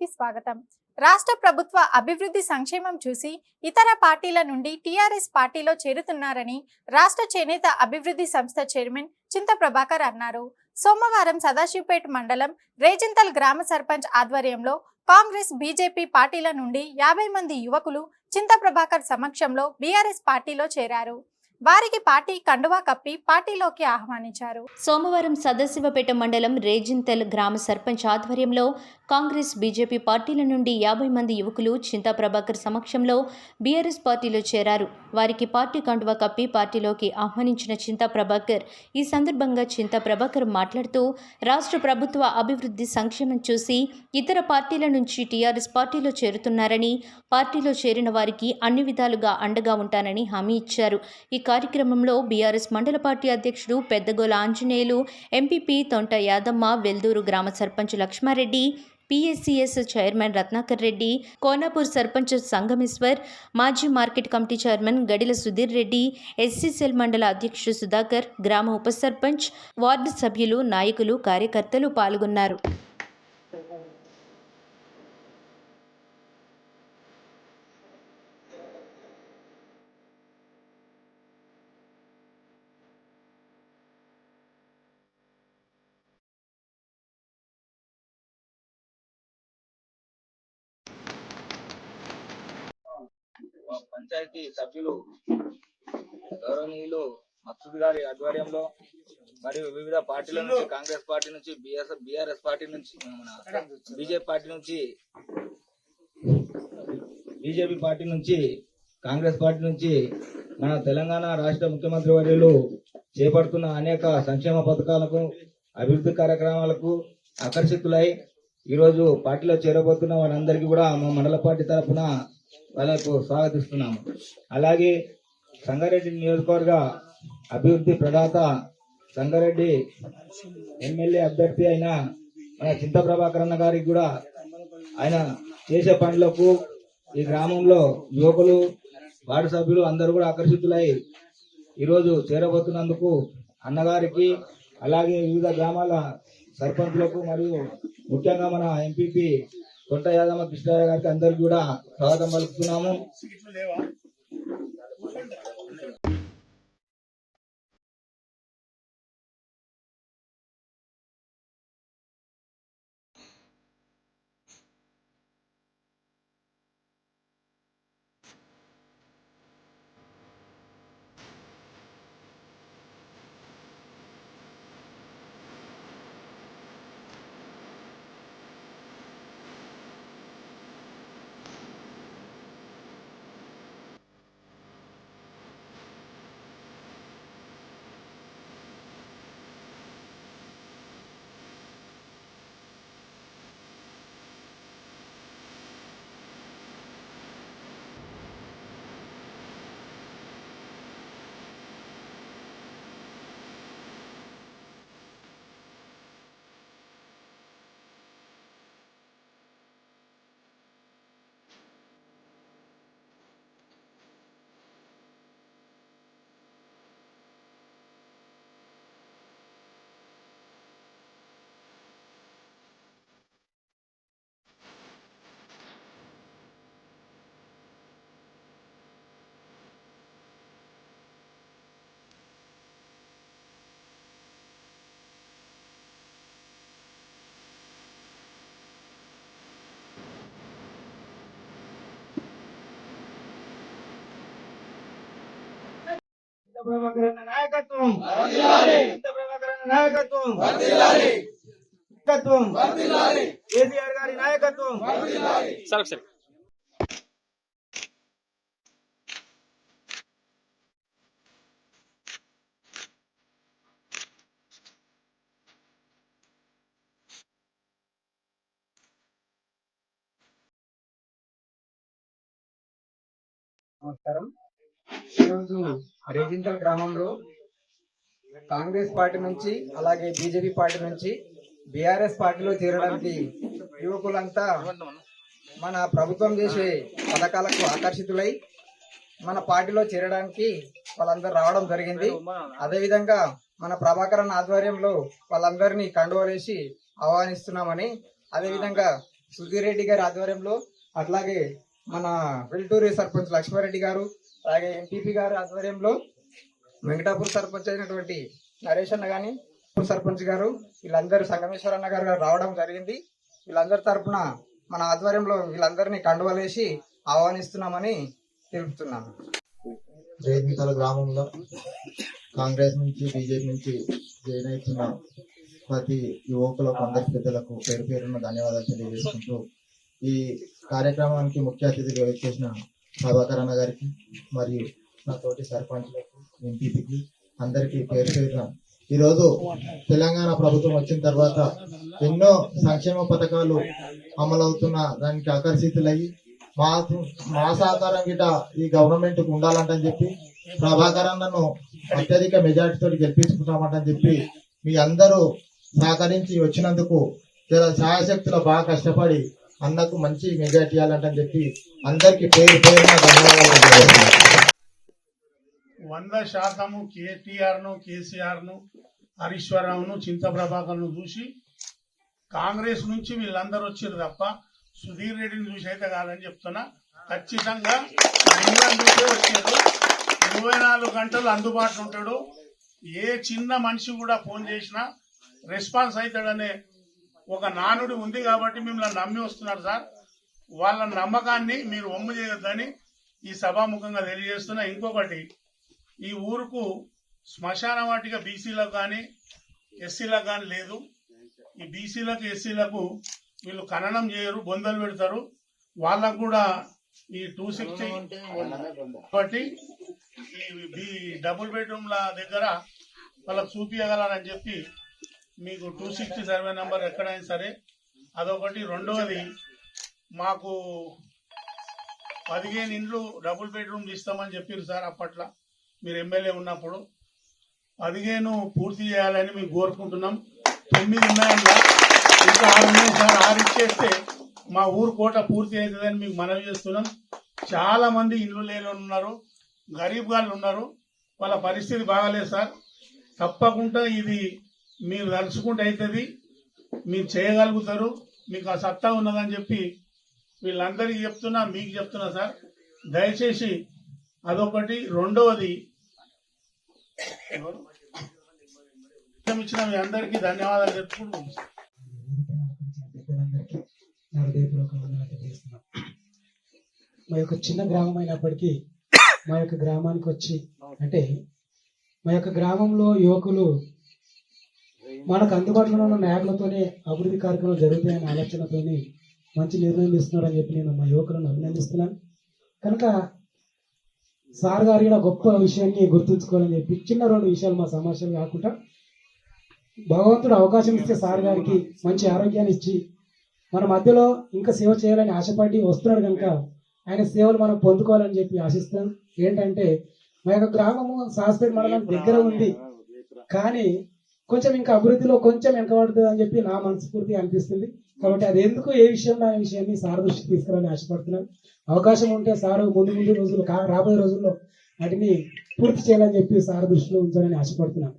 కి స్వాగతం. రాష్ట్ర ప్రభుత్వ అభివృద్ధి సంక్షేమం చూసి ఇతర పార్టీల నుండి టీఆర్ఎస్ పార్టీలో చేరుతున్నారని రాష్ట్ర చేనేత అభివృద్ధి సంస్థ చైర్మన్ చింత ప్రభాకర్ అన్నారు. సోమవారం సదాశివపేట మండలం రేజంతల్ గ్రామ సర్పంచ్ ఆధ్వర్యంలో కాంగ్రెస్ బీజేపీ పార్టీల నుండి యాభై మంది యువకులు చింత ప్రభాకర్ సమక్షంలో బీఆర్ఎస్ పార్టీలో చేరారు. వారికి పార్టీ కండువా కప్పి పార్టీలోకి ఆహ్వానించారు. సోమవారం సదాశివపేట మండలం రేజింతల్ గ్రామ సర్పంచ్ ఆధ్వర్యంలో కాంగ్రెస్ బీజేపీ పార్టీల నుండి యాభై మంది యువకులు చింతా ప్రభాకర్ సమక్షంలో బీఆర్ఎస్ పార్టీలో చేరారు. వారికి పార్టీ కండువా కప్పి పార్టీలోకి ఆహ్వానించిన చింతా ప్రభాకర్ ఈ సందర్భంగా చింతా ప్రభాకర్ మాట్లాడుతూ రాష్ట్ర ప్రభుత్వ అభివృద్ధి సంక్షేమం చూసి ఇతర పార్టీల నుంచి టీఆర్ఎస్ పార్టీలో చేరుతున్నారని పార్టీలో చేరిన వారికి అన్ని విధాలుగా అండగా ఉంటానని హామీ ఇచ్చారు. ఇక కార్యక్రమంలో బీఆర్ఎస్ మండల పార్టీ అధ్యక్షుడు పెద్దగోల ఆంజనేయులు ఎంపీపీ తొంట యాదమ్మ వెల్దూరు గ్రామ సర్పంచ్ లక్ష్మారెడ్డి పిఎస్సిఎస్ చైర్మన్ రత్నాకర్ రెడ్డి కోనాపూర్ సర్పంచ్ సంగమేశ్వర్ మాజీ market committee chairman Gadila Sudheer Reddy SC cell మండల అధ్యక్షుడు సుధాకర్ గ్రామ ఉప సర్పంచ్ వార్డు సభ్యులు నాయకులు కార్యకర్తలు పాల్గొన్నారు. పంచాయతీ సభ్యులు గౌరవనీయులు మక్సూద్ గారి ఆధ్వర్యంలో మరియు వివిధ పార్టీల నుంచి కాంగ్రెస్ పార్టీ నుంచి బిఎస్ బిఆర్ఎస్ పార్టీ నుంచి బీజేపీ పార్టీ నుంచి బీజేపీ పార్టీ నుంచి కాంగ్రెస్ పార్టీ నుంచి మన తెలంగాణ రాష్ట్ర ముఖ్యమంత్రి వర్యులు చేపడుతున్న అనేక సంక్షేమ పథకాలకు అభివృద్ధి కార్యక్రమాలకు ఆకర్షితులై ఈరోజు పార్టీలో చేరబోతున్న వారందరికీ కూడా మా మండల పార్టీ తరఫున వాళ్ళకు స్వాగతిస్తున్నాము. అలాగే సంగారెడ్డి నియోజకవర్గ అభివృద్ధి ప్రదాత సంగారెడ్డి ఎమ్మెల్యే అభ్యర్థి అయిన మన చింత ప్రభాకర్ గారికి కూడా ఆయన చేసే పనులకు ఈ గ్రామంలో యువకులు వార్డు సభ్యులు అందరూ కూడా ఆకర్షితులై ఈరోజు చేరబోతున్నందుకు అన్నగారికి అలాగే వివిధ గ్రామాల సర్పంచ్లకు మరియు ముఖ్యంగా మన ఎంపీపీ కొంట యాదమ్మ కృష్ణయ్య గారికి అందరికి కూడా స్వాగతం పలుకుతున్నాము. చింత ప్రభాకర్ అన్న నాయకత్వం చింత ప్రభాకర్ అన్న నాయకత్వం నాయకత్వం కేసీఆర్ గారి నాయకత్వం సరే సరే నమస్కారం ఈరోజు రేజింతల గ్రామంలో కాంగ్రెస్ పార్టీ నుంచి అలాగే బీజేపీ పార్టీ నుంచి బీఆర్ఎస్ పార్టీలో చేరడానికి యువకులంతా మన ప్రభుత్వం చేసే పథకాలకు ఆకర్షితులై మన పార్టీలో చేరడానికి వాళ్ళందరూ రావడం జరిగింది. అదేవిధంగా మన ప్రభాకరన్ ఆధ్వర్యంలో వాళ్ళందరినీ కండువలేసి ఆహ్వానిస్తున్నామని అదేవిధంగా సుధీర్ రెడ్డి గారి ఆధ్వర్యంలో అట్లాగే మన వెల్టూరి సర్పంచ్ లక్ష్మారెడ్డి గారు అలాగే ఎంపీపీ గారి ఆధ్వర్యంలో వెంకటాపూర్ సర్పంచ్ అయినటువంటి నరేష్ అన్న గాని సర్పంచ్ గారు వీళ్ళందరూ సంగమేశ్వర అన్న గారు రావడం జరిగింది. వీళ్ళందరి తరఫున మన ఆధ్వర్యంలో వీళ్ళందరినీ కండువలేసి ఆహ్వానిస్తున్నామని తెలుపుతున్నాను. రేగితల గ్రామంలో కాంగ్రెస్ నుంచి బీజేపీ నుంచి జాయిన్ అవుతున్న ప్రతి యువకులకు అందరి పెద్దలకు పేరు పేరున ధన్యవాదాలు తెలియజేసుకుంటూ ఈ కార్యక్రమానికి ముఖ్య అతిథిగా వచ్చేసిన ప్రభాకర్ అన్న గారికి మరియు నా తోటి సర్పంచ్లకు ఎంపీపీకి అందరికీ పేరు పేరున ఈరోజు తెలంగాణ ప్రభుత్వం వచ్చిన తర్వాత ఎన్నో సంక్షేమ పథకాలు అమలవుతున్న దానికి ఆకర్షితులయ్యి మా మా సహకారం గిట ఈ గవర్నమెంట్కి ఉండాలంటని చెప్పి ప్రభాకర్ అన్నను అత్యధిక మెజార్టీతో గెలిపించుకుంటామంటని చెప్పి మీ అందరూ సహకరించి వచ్చినందుకు చాలా ఛాయశక్తిలో బాగా కష్టపడి అన్నకు మంచి మెజార్టీ ఇవ్వాలంటని చెప్పి అందరికి పేరు పేరున ధన్యవాదాలు వంద శాతము కేటీఆర్ను కేసీఆర్ను హరీశ్వరరావును చింతప్రభాకర్ను చూసి కాంగ్రెస్ నుంచి వీళ్ళందరూ వచ్చారు తప్ప సుధీర్ రెడ్డిని చూసి అయితే కాదని చెప్తున్నా. ఖచ్చితంగా చూసే వచ్చారు ఇరవై నాలుగు గంటలు అందుబాటులో ఉంటాడు. ఏ చిన్న మనిషి కూడా ఫోన్ చేసినా రెస్పాన్స్ అవుతాడనే ఒక నానుడి ఉంది కాబట్టి మిమ్మల్ని నమ్మి వస్తున్నారు సార్. వాళ్ళ నమ్మకాన్ని మీరు ఒమ్ము చేయొద్దని ఈ సభాముఖంగా తెలియజేస్తున్నా ఇంకొకటి ఈ ఊరుకు శ్మశాన వాటిక బీసీలకు కానీ ఎస్సీలకు కానీ లేదు. ఈ బీసీలకు ఎస్సీలకు వీళ్ళు ఖననం చేయరు బొందలు పెడతారు. వాళ్ళకు కూడా ఈ టూ సిక్స్టీ కాబట్టి ఈ డబుల్ బెడ్రూమ్ల దగ్గర వాళ్ళకు చూపించగలరని చెప్పి మీకు టూ సిక్స్టీ సర్వే నెంబర్ ఎక్కడైనా సరే అదొకటి. రెండవది మాకు పదిహేను ఇండ్లు డబుల్ బెడ్రూమ్లు ఇస్తామని చెప్పారు సార్ అప్పట్లో. మీరు ఎమ్మెల్యే ఉన్నప్పుడు. పదిహేను పూర్తి చేయాలని మేము కోరుకుంటున్నాం. తొమ్మిది ఉన్నాయన్నా ఇంకా ఆరు ఉన్నాయి సార్. ఆరు ఇచ్చేస్తే మా ఊరు కోట పూర్తి అవుతుందని మీకు మనవి చేస్తున్నాం. చాలా మంది ఇల్లు లేని వాళ్ళు ఉన్నారు. గరీబ్ గాళ్ళు ఉన్నారు. వాళ్ళ పరిస్థితి బాగాలేదు సార్. తప్పకుండా ఇది మీరు తలుచుకుంటే అవుతుంది మీరు చేయగలుగుతారు మీకు ఆ సత్తా ఉన్నదని చెప్పి వీళ్ళందరికీ చెప్తున్నా మీకు చెప్తున్నా సార్. దయచేసి అదొకటి. రెండవది ఇచ్చిన మీ అందరికీ ధన్యవాదాలు చెప్పుకుంటున్నాం మా యొక్క చిన్న గ్రామం అయినప్పటికీ మా యొక్క గ్రామానికి వచ్చి అంటే మా యొక్క గ్రామంలో యువకులు మనకు అందుబాటులో ఉన్న నాయకులతోనే అభివృద్ధి కార్యక్రమాలు జరుగుతాయనే ఆలోచనతోనే మంచి నిర్ణయం ఇస్తున్నాడని చెప్పి నేను మా యువకులను అభినందిస్తున్నాను. కనుక సార్ గారి కూడా గొప్ప విషయాన్ని గుర్తుంచుకోవాలని చెప్పి చిన్న రెండు విషయాలు మా సమాచారం కాకుండా భగవంతుడు అవకాశం ఇస్తే సార్ గారికి మంచి ఆరోగ్యాన్ని ఇచ్చి మన మధ్యలో ఇంకా సేవ చేయాలని ఆశపడి వస్తున్నాడు కనుక ఆయన సేవలు మనం పొందుకోవాలని చెప్పి ఆశిస్తాం ఏంటంటే మా యొక్క గ్రామము సాస్పేట్ మండలం దగ్గర ఉంది. కానీ కొంచెం ఇంకా అభివృద్ధిలో కొంచెం వెనకబడుతుంది అని చెప్పి నా మనస్ఫూర్తి అనిపిస్తుంది. కాబట్టి అది ఎందుకు ఏ విషయంలో అనే విషయాన్ని సార్ దృష్టికి తీసుకురావాలని ఆశపడుతున్నాను. అవకాశం ఉంటే సారు ముందు ముందు రోజులు రాబోయే రోజుల్లో వాటిని పూర్తి చేయాలని చెప్పి సార్ దృష్టిలో ఉంచాలని ఆశపడుతున్నాను.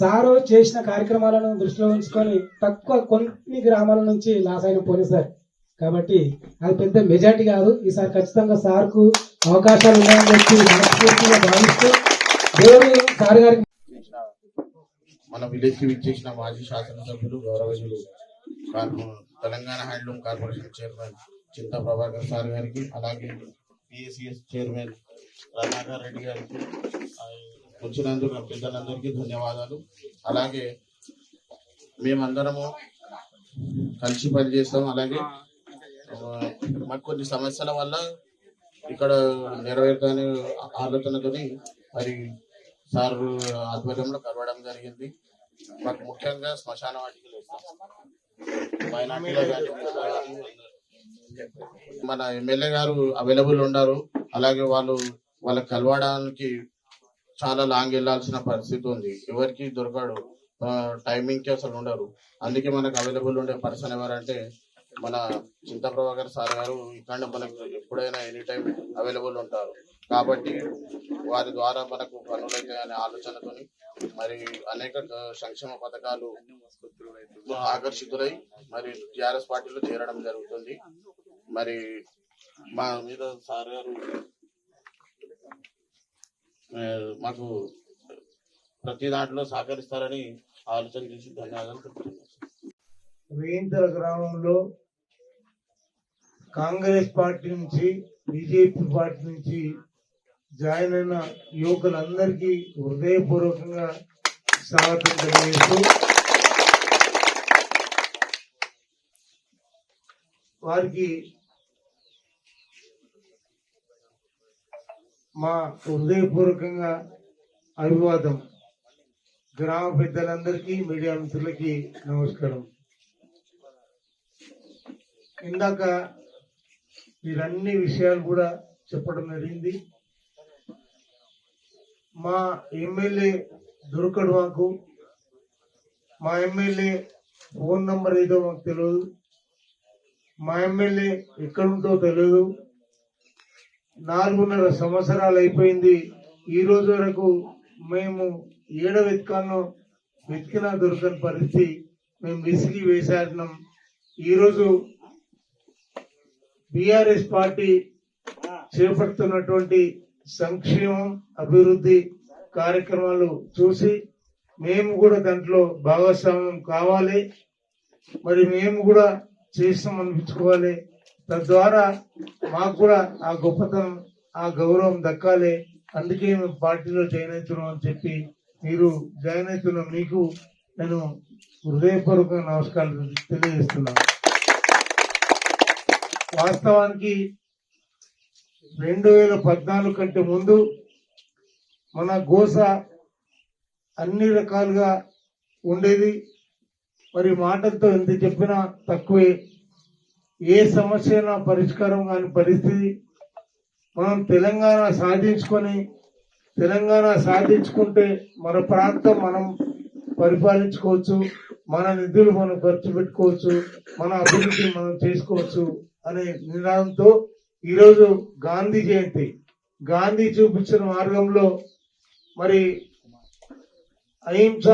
సారు చేసిన కార్యక్రమాలను దృష్టిలో ఉంచుకొని తక్కువ కొన్ని గ్రామాల నుంచి లాస్ అయిన పోలీస్ సార్. కాబట్టి అది పెద్ద మెజార్టీ కాదు. ఈసారి ఖచ్చితంగా సార్కు అవకాశాలు ఉన్నాయని చెప్పి మనస్ఫూర్తిగా భావిస్తూ దేవుడు సార్ గారికి మన విలేజ్కి విచ్చేసిన మాజీ శాసనసభ్యులు గౌరవజులు Telangana handloom corporation chairman Chinta Prabhakar sir గారికి అలాగే పిఎస్సిఎస్ చైర్మన్ రత్నాకర్ రెడ్డి గారికి వచ్చినందుకు పెద్దలందరికీ ధన్యవాదాలు. అలాగే మేమందరము కలిసి పనిచేస్తాం. అలాగే మాకు కొన్ని సమస్యల వల్ల ఇక్కడ నెరవేరుతానే ఆలోచనతోని మరి సార్ ఆధ్వర్యంలో కలవడం జరిగింది. మాకు ముఖ్యంగా శ్మశాన వాటికలు ఇస్తాం మన ఎమ్మెల్యే గారు అవైలబుల్ ఉన్నారు. అలాగే వాళ్ళు వాళ్ళకి కలవడానికి చాలా లాంగ్ వెళ్ళాల్సిన పరిస్థితి ఉంది. ఎవరికి దొరకడు. టైమింగ్కి అసలు ఉండరు. అందుకే మనకు అవైలబుల్ ఉండే పర్సన్ ఎవరంటే మన చింత ప్రభాకర్ సార్ గారు. ఇక్కడ మనకు ఎప్పుడైనా ఎనీ టైం అవైలబుల్ ఉంటారు. కాబట్టి వారి ద్వారా మనకు పనులైతే అనే ఆలోచనతోని మరి అనేక సంక్షేమ పథకాలు ఆకర్షితులై మరి టిఆర్ఎస్ పార్టీలో చేరడం జరుగుతుంది. మరి మా మీద సార్ గారు మాకు ప్రతి దాంట్లో సహకరిస్తారని ఆలోచన చేసి ధన్యవాదాలు చెప్తున్నారు గ్రామంలో కాంగ్రెస్ పార్టీ నుంచి బీజేపీ పార్టీ నుంచి జాయిన్ అయిన యువకులందరికీ హృదయపూర్వకంగా స్వాగతం తెలియజేస్తూ వారికి మా హృదయపూర్వకంగా అభివాదం. గ్రామ పెద్దలందరికీ మీడియా మిత్రులకి నమస్కారం. ఇందాక మీరన్ని విషయాలు కూడా చెప్పడం జరిగింది. మా ఎమ్మెల్యే దొరకడు మాకు. మా ఎమ్మెల్యే ఫోన్ నంబర్ ఏదో మాకు తెలియదు మా ఎమ్మెల్యే ఎక్కడుంటో తెలియదు నాలుగున్నర సంవత్సరాలు అయిపోయింది. ఈ రోజు వరకు మేము ఏడ వెతకాలో వెతికినా దొరకని పరిస్థితి మేము విసిగి వేసాడినాం ఈరోజు బీఆర్ఎస్ పార్టీ చేపడుతున్నటువంటి సంక్షేమం అభివృద్ధి కార్యక్రమాలు చూసి మేము కూడా దాంట్లో భాగస్వామ్యం కావాలి. మరి మేము కూడా చేస్తాం అనిపించుకోవాలి. తద్వారా మాకు కూడా ఆ గొప్పతనం ఆ గౌరవం దక్కాలి. అందుకే మేము పార్టీలో జాయిన్ అవుతున్నాం అని చెప్పి మీరు జాయిన్ అవుతున్న మీకు నేను హృదయపూర్వక నమస్కారాలు తెలియజేస్తున్నాను. వాస్తవానికి రెండు వేల పద్నాలుగు కంటే ముందు మన గోస అన్ని రకాలుగా ఉండేది. మరి మాటలతో ఎంత చెప్పినా తక్కువే. ఏ సమస్య అయినా పరిష్కారం కాని పరిస్థితి. మనం తెలంగాణ సాధించుకొని తెలంగాణ సాధించుకుంటే మన ప్రాంతం మనం పరిపాలించుకోవచ్చు. మన నిధులు మనం ఖర్చు పెట్టుకోవచ్చు. మన అభివృద్ధి మనం చేసుకోవచ్చు అనే నినాదంతో ఈరోజు గాంధీ జయంతి. గాంధీ చూపించిన మార్గంలో మరి అహింస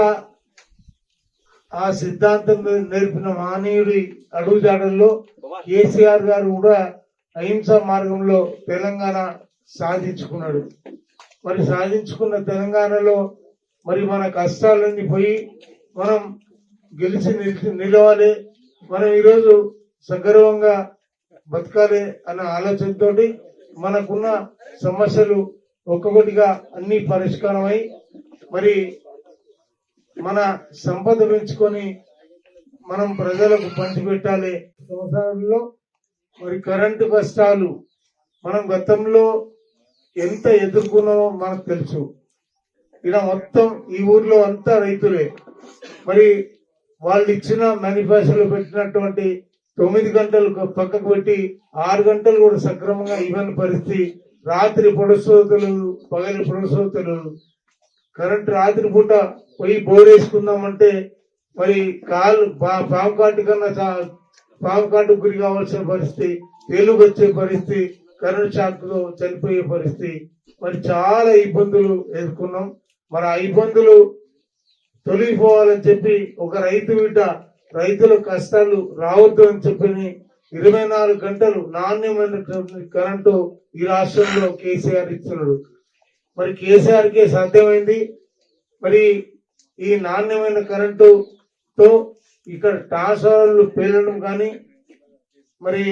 ఆ సిద్ధాంతం నేర్పిన మహనీయుడి అడుగుజాడల్లో కేసీఆర్ గారు కూడా అహింస మార్గంలో తెలంగాణ సాధించుకున్నాడు. మరి సాధించుకున్న తెలంగాణలో మరి మన కష్టాలన్నీ పోయి మనం గెలిచి నిలిచి నిలవాలి. మనం ఈరోజు సగర్వంగా బతకాలి అనే ఆలోచనతో మనకున్న సమస్యలు ఒక్కొక్కటిగా అన్ని పరిష్కారమై మరి మన సంపద పెంచుకొని మనం ప్రజలకు పంచిపెట్టాలి సంవత్సరాల్లో మరి కరెంటు కష్టాలు మనం గతంలో ఎంత ఎదుర్కొన్నామో మనకు తెలుసు. ఇలా మొత్తం ఈ ఊర్లో అంతా రైతులే. మరి వాళ్ళు ఇచ్చిన మేనిఫెస్టోలో పెట్టినటువంటి తొమ్మిది గంటలు పక్కకు పెట్టి ఆరు గంటలు కూడా సక్రమంగా ఇవ్వని పరిస్థితి. రాత్రి పొడుసో పగలి పొడుసో కరెంటు కరెంట్ రాత్రి పూట పోయి బోరేసుకుందామంటే మరి కాలు పా- పాము కాటు కన్నా చా- పాము కాటు గురి కావాల్సిన పరిస్థితి తెలుగు వచ్చే పరిస్థితి కరెంట్ షాక్తో చనిపోయే పరిస్థితి. మరి చాలా ఇబ్బందులు ఎదుర్కొన్నాం. మరి ఆ ఇబ్బందులు తొలగిపోవాలని చెప్పి ఒక రైతు బిడ్డ రైతుల కష్టాలు రావద్దు అని చెప్పి ఇరవై నాలుగు గంటలు నాణ్యమైనటువంటి కరెంటు ఈ రాష్ట్రంలో కేసీఆర్ ఇస్తున్నాడు మరి కేసీఆర్ కే సాధ్యమైంది. మరి ఈ నాణ్యమైన కరెంటు తో ఇక్కడ ట్రాన్స్ఫార్మర్లు పేలడం కానీ మరి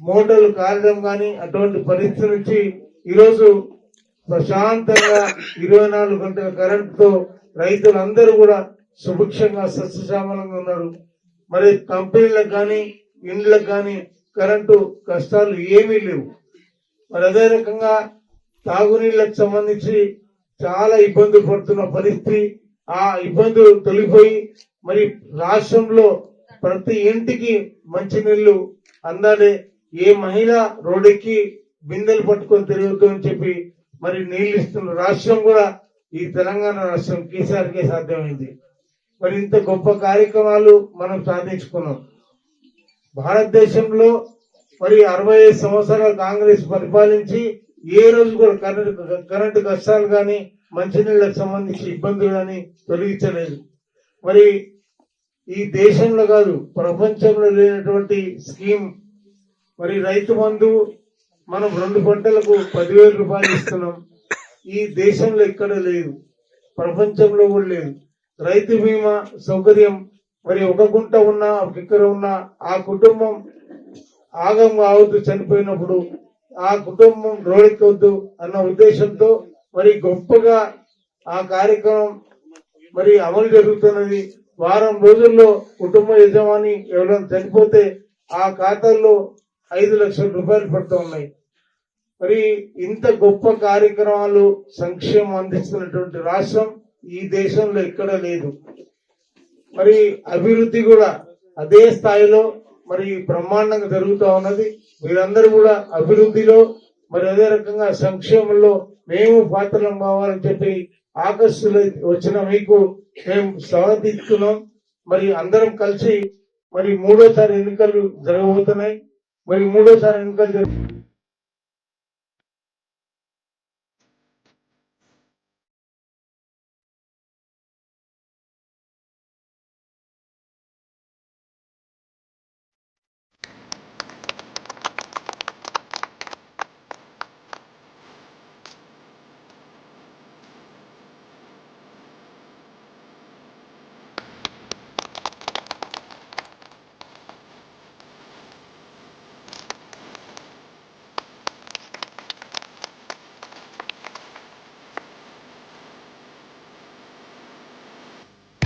మోటార్లు కాలడం కానీ అటువంటి పరిస్థితి నుంచి ఈరోజు ప్రశాంతంగా ఇరవై నాలుగు గంటల కరెంటుతో రైతులందరూ కూడా సుభిక్షంగా సస్యశ్యామలంగా ఉన్నారు. మరి కంపెనీలకు కానీ ఇండ్లకు కానీ కరెంటు కష్టాలు ఏమీ లేవు. మరి అదే రకంగా తాగునీళ్ళకు సంబంధించి చాలా ఇబ్బందులు పడుతున్న పరిస్థితి. ఆ ఇబ్బందులు తొలగిపోయి మరి రాష్ట్రంలో ప్రతి ఇంటికి మంచినీళ్ళు అందాలి. ఏ మహిళ రోడ్డెక్కి బిందెలు పట్టుకొని తిరుగుతుందని అని చెప్పి మరి నీళ్ళు ఇస్తున్న రాష్ట్రం కూడా ఈ తెలంగాణ రాష్ట్రం కేసీఆర్కే సాధ్యమైంది. మరి ఇంత గొప్ప కార్యక్రమాలు మనం సాధించుకున్నాం. భారతదేశంలో మరి అరవై ఐదు సంవత్సరాలు కాంగ్రెస్ పరిపాలించి ఏ రోజు కూడా కరెంటు కరెంటు కష్టాలు కానీ మంచినీళ్ళకు సంబంధించి ఇబ్బందులు కానీ తొలగించలేదు. మరి ఈ దేశంలో కాదు ప్రపంచంలో లేనటువంటి స్కీమ్. మరి రైతు బంధు మనం రెండు పంటలకు పదివేల రూపాయలు ఇస్తున్నాం. ఈ దేశంలో ఎక్కడ లేదు. ప్రపంచంలో కూడా లేదు. రైతు బీమా సౌకర్యం మరి ఒక గుంట ఉన్న ఒక ఇక్కడ ఉన్న ఆ కుటుంబం ఆగం ఆవుతూ చనిపోయినప్పుడు ఆ కుటుంబం రోడెక్కవద్దు అన్న ఉద్దేశంతో మరి గొప్పగా ఆ కార్యక్రమం మరి అమలు జరుగుతున్నది. వారం రోజుల్లో కుటుంబ యజమాని ఎవరైనా చనిపోతే ఆ ఖాతాల్లో ఐదు లక్షల రూపాయలు పడుతూ ఉన్నాయి. మరి ఇంత గొప్ప కార్యక్రమాలు సంక్షేమం అందిస్తున్నటువంటి రాష్ట్రం ఈ దేశంలో ఎక్కడ లేదు. మరి అభివృద్ధి కూడా అదే స్థాయిలో మరి బ్రహ్మాండంగా జరుగుతూ ఉన్నది. మీరందరూ కూడా అభివృద్ధిలో మరి అదే రకంగా సంక్షేమంలో మేము పాత్రలం కావాలని చెప్పి ఆకస్సులు వచ్చిన మీకు మేము స్వాగతిస్తున్నాం. మరి అందరం కలిసి మరి మూడోసారి ఎన్నికలు జరగబోతున్నాయి. మరి మూడోసారి ఎన్నికలు జరుగు